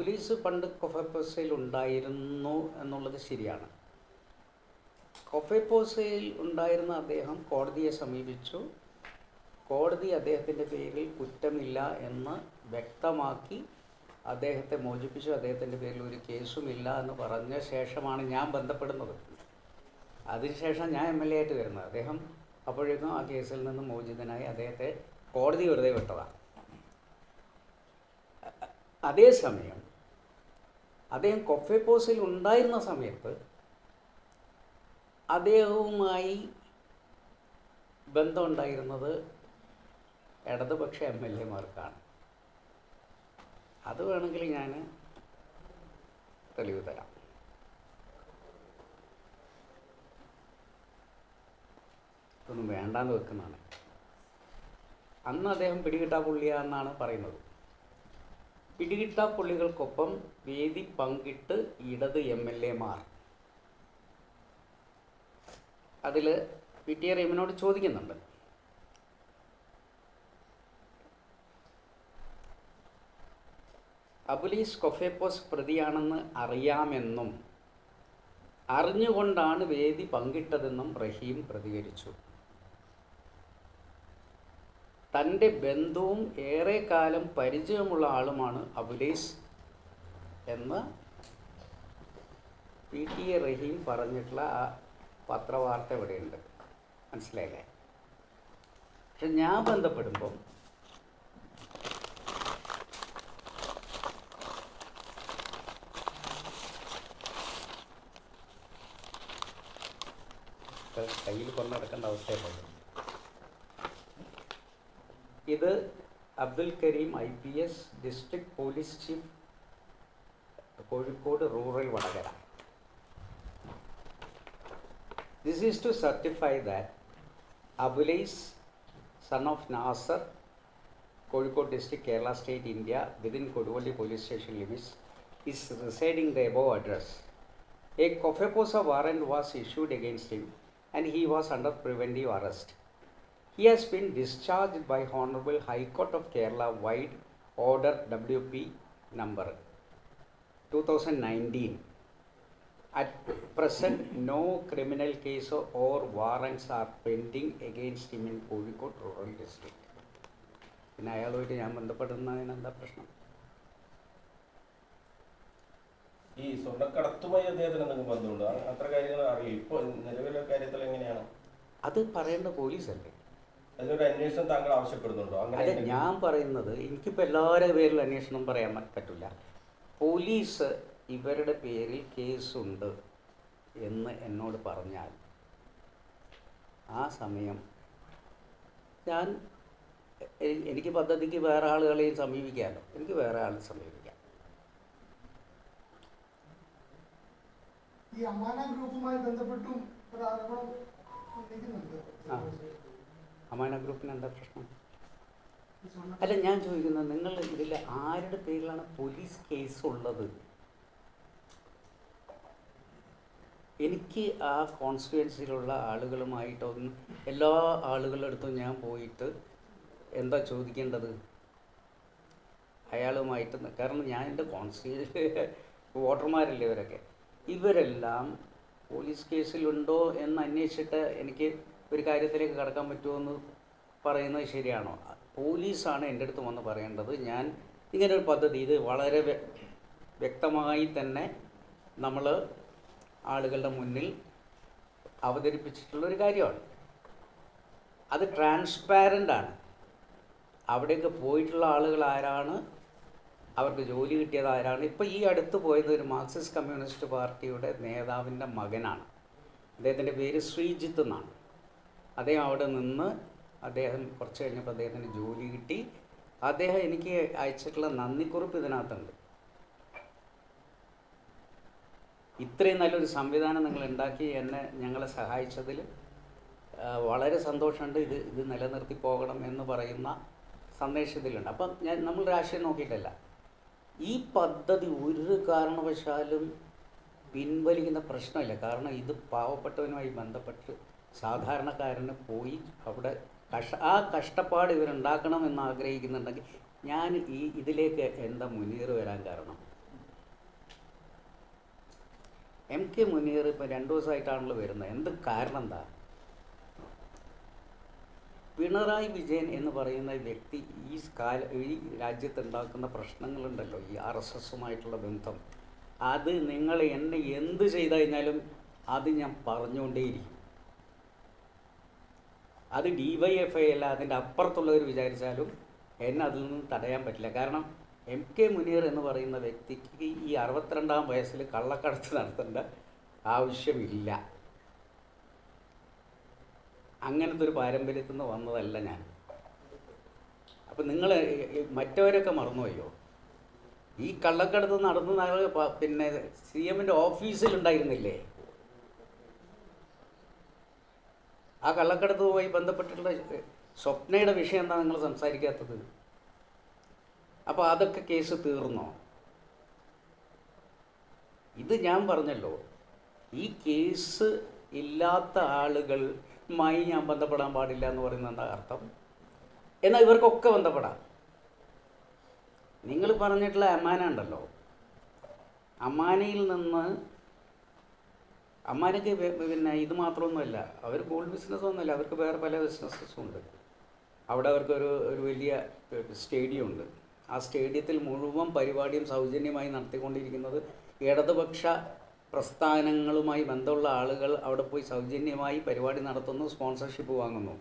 അബുലീസ് പണ്ട് കൊഫപ്പോസയിൽ ഉണ്ടായിരുന്നു എന്നുള്ളത് ശരിയാണ്. കൊഫപ്പോസയിൽ ഉണ്ടായിരുന്ന അദ്ദേഹം കോടതിയെ സമീപിച്ചു. കോടതി അദ്ദേഹത്തിന്റെ പേരിൽ കുറ്റമില്ല എന്ന് വ്യക്തമാക്കി അദ്ദേഹത്തെ മോചിപ്പിച്ചു. അദ്ദേഹത്തിന്റെ പേരിൽ ഒരു കേസുമില്ല എന്ന് പറഞ്ഞ ശേഷമാണ് ഞാൻ ബന്ധപ്പെടുന്നത്. അതിനുശേഷം ഞാൻ എം എൽ എ ആയിട്ട് വരുന്നത്. അദ്ദേഹം അപ്പോഴേക്കും ആ കേസിൽ നിന്ന് മോചിതനായി അദ്ദേഹത്തെ കോടതി വെറുതെ വിട്ടതാണ്. അതേസമയം അദ്ദേഹം കൊഫേപ്പോസിൽ ഉണ്ടായിരുന്ന സമയത്ത് അദ്ദേഹവുമായി ബന്ധമുണ്ടായിരുന്നത് ഇടതുപക്ഷ എം എൽ എമാർക്കാണ്. അത് വേണമെങ്കിൽ ഞാൻ തെളിവ് തരാം. ഇതൊന്നും വേണ്ടാന്ന് വെക്കുന്നതാണ്. അന്ന് അദ്ദേഹം പിടികിട്ടാ പുള്ളിയാണെന്നാണ് പറയുന്നത്. പിടികിട്ടാ പുള്ളികൾക്കൊപ്പം വേദി പങ്കിട്ട് ഇടത് എം എൽ എമാർ. അതിൽ പി ടി എമ്മിനോട് ചോദിക്കുന്നുണ്ട്. അബുലീസ് കൊഫേപ്പോസ് പ്രതിയാണെന്ന് അറിയാമെന്നും അറിഞ്ഞുകൊണ്ടാണ് വേദി പങ്കിട്ടതെന്നും റഹീം പ്രതികരിച്ചു. തന്റെ ബന്ധുവും ഏറെക്കാലം പരിചയമുള്ള ആളുമാണ് അബുലേസ് എന്ന് പി ടി എ റഹീം പറഞ്ഞിട്ടുള്ള ആ പത്രവാർത്ത ഇവിടെയുണ്ട്. മനസ്സിലായില്ലേ? പക്ഷെ ഞാൻ ബന്ധപ്പെടുമ്പം കയ്യിൽ കൊണ്ടു നടക്കേണ്ട അവസ്ഥയല്ലേ ഇത് Abdul Karim I P S district police chief Kozhikode rural Vadakara this is to certify that Abulais son of Nasar Kozhikode district Kerala state India within Koduvally police station limits is residing the above address. A COFEPOSA warrant was issued against him and he was under preventive arrest. He has been discharged by Honorable High Court of Kerala wide order WP number 2019. At present, no criminal case or warrants are pending against him in Kozhikode rural district. പിന്നെ അയാളുമായിട്ട് ഞാൻ ബന്ധപ്പെടുന്നതിന് എന്താ പ്രശ്നം ഈ സ്വർണക്കടത്തുമായി അദ്ദേഹത്തിന് എന്തെങ്കിലും ബന്ധമുണ്ടോ അത്ര കാര്യങ്ങൾ അറിയും ഇപ്പൊ നിലവിലെ കാര്യത്തിൽ എങ്ങനെയാണ് അത് പറയേണ്ട പോലീസല്ലേ അതിലൊരു അന്വേഷണം താങ്കൾ ആവശ്യപ്പെടുന്നുണ്ടോ? അങ്ങനെ അല്ല ഞാൻ പറയുന്നത് എനിക്കിപ്പോൾ എല്ലാവരുടെ പേരിൽ അന്വേഷണം പറയാൻ പറ്റില്ല പോലീസ് ഇവരുടെ പേരിൽ കേസുണ്ട് എന്ന് എന്നോട് പറഞ്ഞാൽ ആ സമയം ഞാൻ എനിക്ക് പദ്ധതിക്ക് വേറെ ആളുകളെയും സമീപിക്കാമല്ലോ. എനിക്ക് വേറെ ആളെ സമീപിക്കാം. ഈ അമാന ഗ്രൂപ്പുമായി ബന്ധപ്പെട്ടും ഒരു ആരോപണം ഉന്നയിക്കുന്നുണ്ട്. അമാന ഗ്രൂപ്പിന് എന്താ പ്രശ്നം? അല്ല ഞാൻ ചോദിക്കുന്നത് നിങ്ങൾ ഇതിൽ ആരുടെ പേരിലാണ് പോലീസ് കേസ് ഉള്ളത് എനിക്ക് ആ കോൺസ്റ്റുവൻസിയിലുള്ള ആളുകളുമായിട്ടൊന്നും എല്ലാ ആളുകളുടെ അടുത്തും ഞാൻ പോയിട്ട് എന്താ ചോദിക്കേണ്ടത്? അയാളുമായിട്ട് കാരണം ഞാൻ എന്റെ കോൺസ്റ്റിറ്റ്യൂ വോട്ടർമാരല്ലേ ഇവരൊക്കെ? ഇവരെല്ലാം പോലീസ് കേസിലുണ്ടോ എന്ന് അന്വേഷിച്ചിട്ട് എനിക്ക് ഒരു കാര്യത്തിലേക്ക് കടക്കാൻ പറ്റുമോ എന്ന് പറയുന്നത് ശരിയാണോ? പോലീസാണ് എന്റെ അടുത്ത് വന്ന് പറയേണ്ടത്. ഞാൻ ഇങ്ങനെ ഒരു പദ്ധതി ഇത് വളരെ വ്യക്തമായി തന്നെ നമ്മൾ ആളുകളുടെ മുന്നിൽ അവതരിപ്പിച്ചിട്ടുള്ളൊരു കാര്യമാണ്. അത് ട്രാൻസ്പാരന്റ് ആണ്. അവിടെയൊക്കെ പോയിട്ടുള്ള ആളുകൾ ആരാണ്? അവർക്ക് ജോലി കിട്ടിയത് ആരാണ്? ഇപ്പോൾ ഈ അടുത്ത് പോയത് ഒരു മാർക്സിസ്റ്റ് കമ്മ്യൂണിസ്റ്റ് പാർട്ടിയുടെ നേതാവിന്റെ മകനാണ്. അദ്ദേഹത്തിന്റെ പേര് ശ്രീജിത്ത് എന്നാണ്. അദ്ദേഹം അവിടെ നിന്ന് അദ്ദേഹം കുറച്ച് കഴിഞ്ഞപ്പോൾ അദ്ദേഹത്തിന് ജോലി കിട്ടി. അദ്ദേഹം എനിക്ക് അയച്ചിട്ടുള്ള നന്ദിക്കുറിപ്പ് ഇതിനകത്തുണ്ട്. ഇത്രയും നല്ലൊരു സംവിധാനം നിങ്ങൾ ഉണ്ടാക്കി എന്നെ ഞങ്ങളെ സഹായിച്ചതിൽ വളരെ സന്തോഷമുണ്ട്. ഇത് ഇത് നിലനിർത്തി പോകണം എന്ന് പറയുന്ന സന്ദേശത്തിലുണ്ട്. അപ്പം ഞാൻ നമ്മൾ രാഷ്ട്രീയം നോക്കിയിട്ടല്ല. ഈ പദ്ധതി ഒരു കാരണവശാലും പിൻവലിക്കുന്ന പ്രശ്നമില്ല. കാരണം ഇത് പാവപ്പെട്ടവനുമായി ബന്ധപ്പെട്ട് സാധാരണക്കാരന് പോയി അവിടെ കഷ ആ കഷ്ടപ്പാട് ഇവരുണ്ടാക്കണമെന്ന് ആഗ്രഹിക്കുന്നുണ്ടെങ്കിൽ ഞാൻ ഈ ഇതിലേക്ക് എന്താ മുനീർ വരാൻ കാരണം? എം കെ മുനീർ ഇപ്പോൾ രണ്ടു ദിവസമായിട്ടാണല്ലോ വരുന്നത്. എന്ത് കാരണം എന്താ? പിണറായി വിജയൻ എന്ന് പറയുന്ന വ്യക്തി ഈ കാല ഈ രാജ്യത്ത് ഉണ്ടാക്കുന്ന പ്രശ്നങ്ങളുണ്ടല്ലോ ഈ ആർ എസ് എസുമായിട്ടുള്ള ബന്ധം. അത് നിങ്ങൾ എന്നെ എന്ത് ചെയ്തു കഴിഞ്ഞാലും അത് ഞാൻ പറഞ്ഞുകൊണ്ടേയിരിക്കും. അത് ഡി വൈ എഫ് ഐ അല്ല അതിന്റെ അപ്പുറത്തുള്ളവർ വിചാരിച്ചാലും എന്നെ അതിൽ നിന്ന് തടയാൻ പറ്റില്ല. കാരണം എം കെ മുനീർ എന്ന് പറയുന്ന വ്യക്തിക്ക് ഈ അറുപത്തിരണ്ടാം വയസ്സിൽ കള്ളക്കടത്ത് നടത്തേണ്ട ആവശ്യമില്ല. അങ്ങനത്തെ ഒരു പാരമ്പര്യത്തിൽ നിന്ന് വന്നതല്ല ഞാൻ. അപ്പം നിങ്ങൾ മറ്റവരൊക്കെ മറന്നുപോയോ? ഈ കള്ളക്കടത്ത് നടന്ന പിന്നെ സി എമ്മിന്റെ ഓഫീസിലുണ്ടായിരുന്നില്ലേ ആ കള്ളക്കടത്തുമായി ബന്ധപ്പെട്ടിട്ടുള്ള സ്വപ്നയുടെ വിഷയം എന്താ നിങ്ങൾ സംസാരിക്കാത്തത്? അപ്പോൾ അതൊക്കെ കേസ് തീർന്നോ? ഇത് ഞാൻ പറഞ്ഞല്ലോ ഈ കേസ് ഇല്ലാത്ത ആളുകളുമായി ഞാൻ ബന്ധപ്പെടാൻ പാടില്ല എന്ന് പറയുന്നത് എന്താ അർത്ഥം? എന്നാൽ ഇവർക്കൊക്കെ ബന്ധപ്പെടാം. നിങ്ങൾ പറഞ്ഞിട്ടുള്ള അമാന ഉണ്ടല്ലോ. അമാനയിൽ നിന്ന് അമ്മാനക്ക് പിന്നെ ഇത് മാത്രമൊന്നുമല്ല അവർ ഗോൾഡ് ബിസിനസ് ഒന്നുമല്ല അവർക്ക് വേറെ പല ബിസിനസ്സും ഉണ്ട്. അവിടെ അവർക്ക് ഒരു ഒരു വലിയ സ്റ്റേഡിയം ഉണ്ട്. ആ സ്റ്റേഡിയത്തിൽ മുഴുവൻ പരിപാടിയും സൗജന്യമായി നടത്തിക്കൊണ്ടിരിക്കുന്നത് ഇടതുപക്ഷ പ്രസ്ഥാനങ്ങളുമായി ബന്ധമുള്ള ആളുകൾ അവിടെ പോയി സൗജന്യമായി പരിപാടി നടത്തുന്നു സ്പോൺസർഷിപ്പ് വാങ്ങുന്നു.